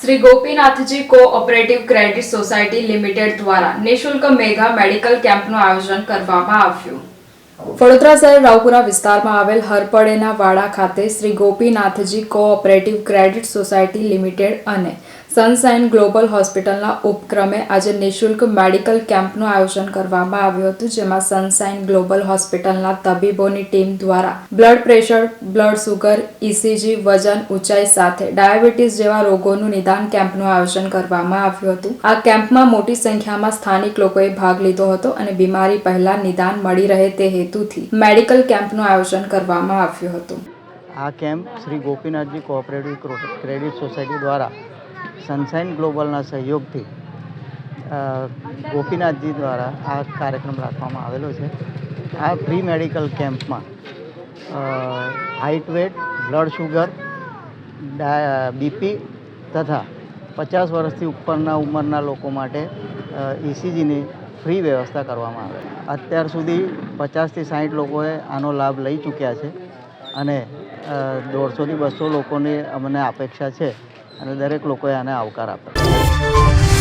Shri Gopinathji cooperative credit society limited દ્વારા નિઃશુલ્ક mega medical કેમ્પનું આયોજન કરવામાં આવ્યું. વડોદરા શહેર રાવપુરા વિસ્તારમાં આવેલ હરપડેના વાડા ખાતે Shri Gopinathji cooperative credit society limited અને સનસાઇન ગ્લોબલ હોસ્પિટલના ઉપક્રમે આજે નિઃશુલ્ક મેડિકલ કેમ્પનું આયોજન કરવામાં આવ્યું હતું, જેમાં સનસાઇન ગ્લોબલ હોસ્પિટલના તબીબોની ટીમ દ્વારા blood pressure, blood sugar ECG વજન ઊંચાઈ સાથે ડાયાબિટીસ જેવા રોગોનું નિદાન કેમ્પનું આયોજન કરવામાં આવ્યું હતું. આ કેમ્પમાં મોટી સંખ્યામાં સ્થાનિક લોકોએ ભાગ લીધો હતો અને બીમારી પહેલા નિદાન મળી રહે તે હેતુથી મેડિકલ કેમ્પનું આયોજન કરવામાં આવ્યું હતું. આ camp Shri Gopinathji cooperative credit society દ્વારા સનસાઇન ગ્લોબલના સહયોગથી ગોપીનાથજી દ્વારા આ કાર્યક્રમ રાખવામાં આવેલો છે. આ ફ્રી મેડિકલ કેમ્પમાં height weight blood sugar BP તથા પચાસ વર્ષથી ઉપરના ઉંમરના લોકો માટે ઇસીજીની ફ્રી વ્યવસ્થા કરવામાં આવે. અત્યાર સુધી પચાસથી સાઠ લોકોએ આનો લાભ લઈ ચૂક્યા છે અને દોઢસોથી બસો લોકોની અમને અપેક્ષા છે. અને દરેક લોકોએ આને આવકાર આપ્યો.